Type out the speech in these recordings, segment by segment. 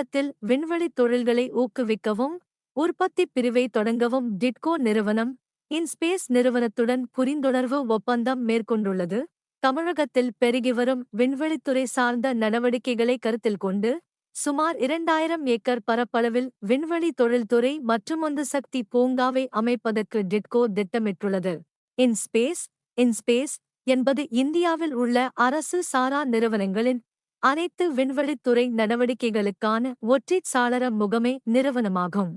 தமிழகத்தில் விண்வெளித் தொழில்களை ஊக்குவிக்கவும் உற்பத்தி பிரிவை தொடங்கவும் டிட்கோ நிறுவனம் இன்ஸ்பேஸ் நிறுவனத்துடன் புரிந்துணர்வு ஒப்பந்தம் மேற்கொண்டுள்ளது. தமிழகத்தில் பெருகிவரும் விண்வெளித்துறை சார்ந்த நடவடிக்கைகளை கருத்தில் கொண்டு சுமார் இரண்டாயிரம் ஏக்கர் பரப்பளவில் விண்வெளி தொழில்துறை மற்றும் சக்தி பூங்காவை அமைப்பதற்கு டிட்கோ திட்டமிட்டுள்ளது. இன்ஸ்பேஸ் இன்ஸ்பேஸ் என்பது இந்தியாவில் உள்ள அரசு சாரா நிறுவனங்களின் அனைத்து விண்வெளித்துறை நடவடிக்கைகளுக்கான ஒற்றைச் சாளர முகமை நிறுவனமாகும்.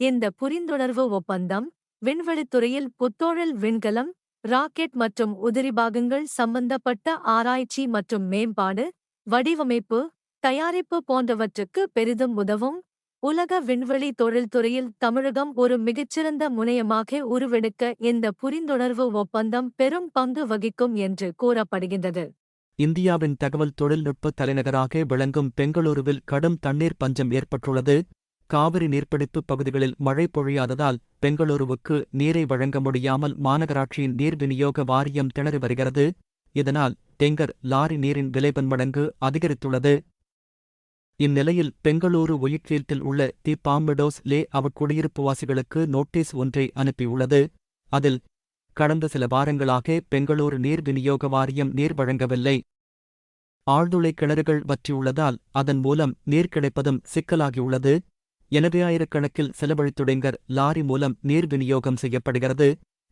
இந்த புரிந்துணர்வு ஒப்பந்தம் விண்வெளித்துறையில் புத்தோழல் விண்கலம் ராக்கெட் மற்றும் உதிரிபாகங்கள் சம்பந்தப்பட்ட ஆராய்ச்சி மற்றும் மேம்பாடு வடிவமைப்பு தயாரிப்பு போன்றவற்றுக்கு பெரிதும் உதவும். உலக விண்வெளி தொழில்துறையில் தமிழகம் ஒரு மிகச்சிறந்த முனையமாக உருவெடுக்க இந்த புரிந்துணர்வு ஒப்பந்தம் பெரும் பங்கு வகிக்கும் என்று கூறப்படுகின்றது. இந்தியாவின் தகவல் தொழில்நுட்ப தலைநகராக விளங்கும் பெங்களூருவில் கடும் தண்ணீர் பஞ்சம் ஏற்பட்டுள்ளது. காவிரி நீர்ப்பிடிப்பு பகுதிகளில் மழை பொழியாததால் பெங்களூருவுக்கு நீரை வழங்க முடியாமல் மாநகராட்சியின் நீர் விநியோக வாரியம் திணறி வருகிறது. இதனால் டெங்கர் லாரி நீரின் விலை பன்மடங்கு அதிகரித்துள்ளது. இந்நிலையில் பெங்களூரு ஒயிட்ஃபீல்டில் உள்ள தி பாம்பிடோஸ் லே அவக் குடியிருப்பு வாசிகளுக்கு நோட்டீஸ் ஒன்றை அனுப்பியுள்ளது. அதில் கடந்த சில வாரங்களாக பெங்களூரு நீர் விநியோக வாரியம் நீர் வழங்கவில்லை. ஆழ்துளை கிணறுகள் வற்றியுள்ளதால் அதன் மூலம் நீர் கிடைப்பதும் சிக்கலாகியுள்ளது. எனவே ஆயிரக்கணக்கில் செலவழித்துடைங்கர் லாரி மூலம் நீர் விநியோகம் செய்யப்படுகிறது.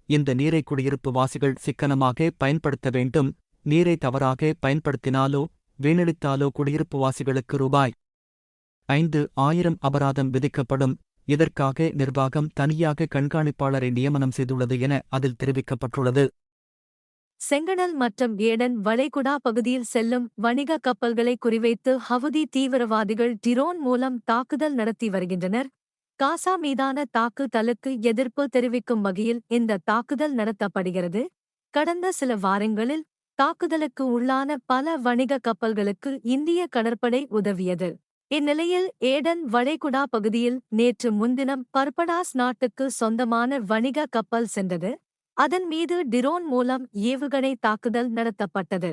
இந்த நீரை குடியிருப்பு வாசிகள் சிக்கனமாக பயன்படுத்த வேண்டும். நீரை தவறாக பயன்படுத்தினாலோ வீணடித்தாலோ குடியிருப்பு வாசிகளுக்கு ரூபாய் ஐந்து ஆயிரம் அபராதம் விதிக்கப்படும். இதற்காக நிர்வாகம் தனியாக கண்காணிப்பாளரை நியமனம் செய்துள்ளது என அதில் தெரிவிக்கப்பட்டுள்ளது. செங்கடல் மற்றும் ஏடன் வளைகுடா பகுதியில் செல்லும் வணிக கப்பல்களை குறிவைத்து ஹவுதி தீவிரவாதிகள் டிரோன் மூலம் தாக்குதல் நடத்தி வருகின்றனர். காசா மீதான தாக்குதலுக்கு எதிர்ப்பு தெரிவிக்கும் வகையில் இந்த தாக்குதல் நடத்தப்படுகிறது. கடந்த சில வாரங்களில் தாக்குதலுக்கு உள்ளான பல வணிக கப்பல்களுக்கு இந்திய கடற்படை உதவியது. இந்நிலையில் ஏடன் வளைகுடா பகுதியில் நேற்று முன்தினம் பர்படாஸ் நாட்டுக்கு சொந்தமான வணிக கப்பல் சென்றது. அதன் மீது டிரோன் மூலம் ஏவுகணை தாக்குதல் நடத்தப்பட்டது.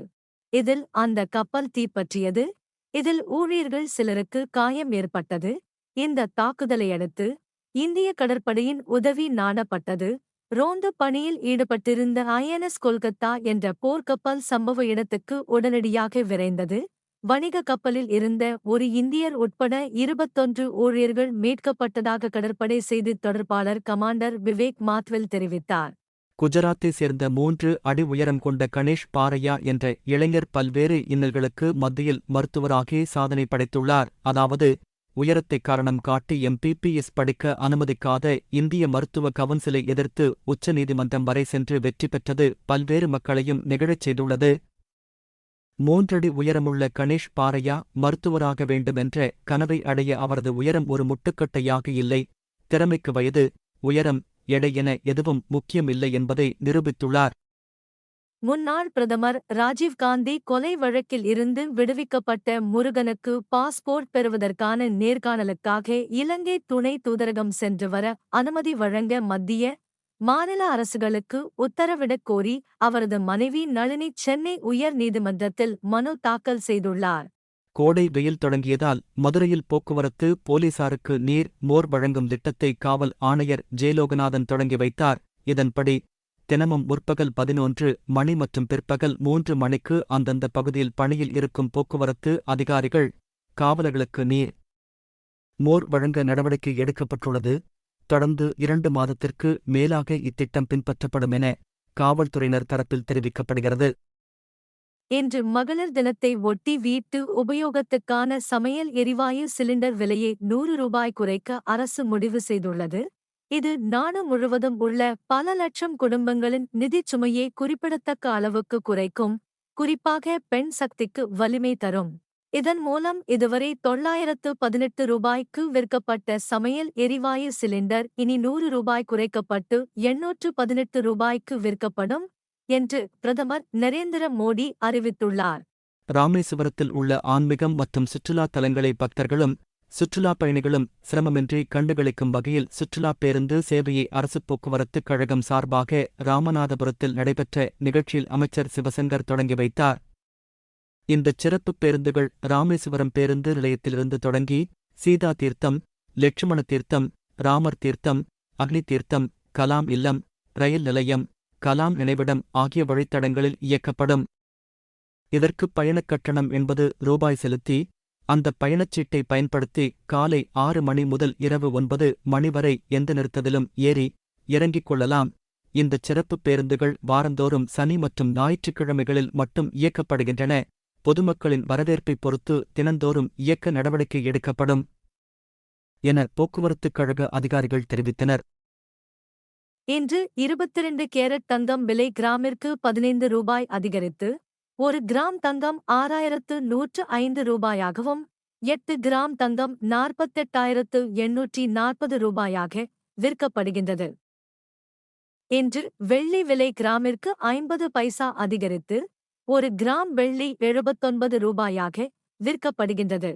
இதில் அந்த கப்பல் தீப்பற்றியது. இதில் ஊழியர்கள் சிலருக்கு காயம் ஏற்பட்டது. இந்த தாக்குதலை அடுத்து இந்திய கடற்படையின் உதவி நாடப்பட்டது. ரோந்து பணியில் ஈடுபட்டிருந்த ஐஎன்எஸ் கொல்கத்தா என்ற போர்க்கப்பல் சம்பவ இடத்துக்கு உடனடியாக விரைந்தது. வணிக கப்பலில் இருந்த ஒரு இந்தியர் உட்பட இருபத்தொன்று ஊழியர்கள் மீட்கப்பட்டதாக கடற்படை செய்தித் தொடர்பாளர் கமாண்டர் விவேக் மாத்வெல் தெரிவித்தார். குஜராத்தை சேர்ந்த மூன்று அடி உயரம் கொண்ட கணேஷ் பாரையா என்ற இளைஞர் பல்வேறு இன்னல்களுக்கு மத்தியில் மருத்துவராகி சாதனை படைத்துள்ளார். அதாவது உயரத்தை காரணம் காட்டி எம்பிபிஎஸ் படிக்க அனுமதிக்காத இந்திய மருத்துவ கவுன்சிலை எதிர்த்து உச்சநீதிமன்றம் வரை சென்று வெற்றி பெற்றது பல்வேறு மக்களையும் நிகழச் செய்துள்ளது. மூன்றடி உயரமுள்ள கணேஷ் பாறையா மருத்துவராக வேண்டுமென்ற கனவை அடைய அவரது உயரம் ஒரு முட்டுக்கட்டையாக இல்லை. திறமைக்கு வயது உயரம் எடை என எதுவும் முக்கியமில்லை என்பதை நிரூபித்துள்ளார். முன்னாள் பிரதமர் ராஜீவ்காந்தி கொலை வழக்கில் இருந்து விடுவிக்கப்பட்ட முருகனுக்கு பாஸ்போர்ட் பெறுவதற்கான நேர்காணலுக்காக இலங்கை துணை தூதரகம் சென்று வர அனுமதி வழங்க மத்திய மாநில அரசுகளுக்கு உத்தரவிடக் கோரி அவரது மனைவி நளினி சென்னை உயர் நீதிமன்றத்தில் மனு தாக்கல் செய்துள்ளார். கோடை வெயில் தொடங்கியதால் மதுரையில் போக்குவரத்து போலீசாருக்கு நீர் மோர் வழங்கும் திட்டத்தை காவல் ஆணையர் ஜெயலோகநாதன் தொடங்கி வைத்தார். இதன்படி தினமும் முற்பகல் பதினொன்று மணி மற்றும் பிற்பகல் மூன்று மணிக்கு அந்தந்த பகுதியில் பணியில் இருக்கும் போக்குவரத்து அதிகாரிகள் காவலர்களுக்கு நீர் மோர் வழங்க நடவடிக்கை எடுக்கப்பட்டுள்ளது. தொடர்ந்து இரண்டு மாதத்திற்கு மேலாக இத்திட்டம் பின்பற்றப்படும் என காவல்துறையினர் தரப்பில் தெரிவிக்கப்படுகிறது. இன்று மகளிர் தினத்தை ஒட்டி வீட்டு உபயோகத்துக்கான சமையல் எரிவாயு சிலிண்டர் விலையை நூறு ரூபாய் குறைக்க அரசு முடிவு செய்துள்ளது. இது நாடு முழுவதும் உள்ள பல லட்சம் குடும்பங்களின் நிதிச் சுமையை குறிப்பிடத்தக்க அளவுக்கு குறைக்கும் குறிப்பாக பெண் சக்திக்கு வலிமை தரும். இதன் மூலம் இதுவரை தொள்ளாயிரத்து பதினெட்டு ரூபாய்க்கு விற்கப்பட்ட சமையல் எரிவாயு சிலிண்டர் இனி நூறு ரூபாய் குறைக்கப்பட்டு எண்ணூற்று பதினெட்டு ரூபாய்க்கு விற்கப்படும் என்று பிரதமர் நரேந்திர மோடி அறிவித்துள்ளார். ராமேஸ்வரத்தில் உள்ள ஆன்மீகம் மற்றும் சுற்றுலா தலங்களை பக்தர்களும் சுற்றுலாப் பயணிகளும் சிரமமின்றி கண்டுகளிக்கும் வகையில் சுற்றுலாப் பேருந்து சேவையை அரசுப் போக்குவரத்துக் கழகம் சார்பாக ராமநாதபுரத்தில் நடைபெற்ற நிகழ்ச்சியில் அமைச்சர் சிவசங்கர் தொடங்கி வைத்தார். இந்தச் சிறப்புப் பேருந்துகள் ராமேஸ்வரம் பேருந்து நிலையத்திலிருந்து தொடங்கி சீதா தீர்த்தம் லட்சுமண தீர்த்தம் ராமர் தீர்த்தம் அக்னி தீர்த்தம் கலாம் இல்லம் ரயில் நிலையம் கலாம் நினைவிடம் ஆகிய வழித்தடங்களில் இயக்கப்படும். இதற்கு பயணக் கட்டணம் என்பது ரூபாய் செலுத்தி அந்த பயணச்சீட்டை பயன்படுத்தி காலை ஆறு மணி முதல் இரவு ஒன்பது மணி வரை எந்த நிறுத்தத்திலும் ஏறி இறங்கிக் கொள்ளலாம். இந்த சிறப்பு பேருந்துகள் வாரந்தோறும் சனி மற்றும் ஞாயிற்றுக்கிழமைகளில் மட்டும் இயக்கப்படுகின்றன. பொதுமக்களின் வரவேற்பைப் பொறுத்து தினந்தோறும் இயக்க நடவடிக்கை எடுக்கப்படும் என போக்குவரத்துக் கழக அதிகாரிகள் தெரிவித்தனர். இன்று இருபத்திரண்டு கேரட் தங்கம் விலை கிராமிற்கு பதினைந்து ரூபாய் அதிகரித்து ஒரு கிராம் தங்கம் ஆறாயிரத்து நூற்று ஐந்து ரூபாயாகவும் எட்டு கிராம் தங்கம் நாற்பத்தெட்டாயிரத்து எண்ணூற்றி நாற்பது ரூபாயாக விற்கப்படுகின்றது. இன்று வெள்ளி விலை கிராமிற்கு ஐம்பது பைசா அதிகரித்து ஒரு கிராம் வெள்ளி எழுபத்தொன்பது ரூபாயாக விற்கப்படுகின்றது.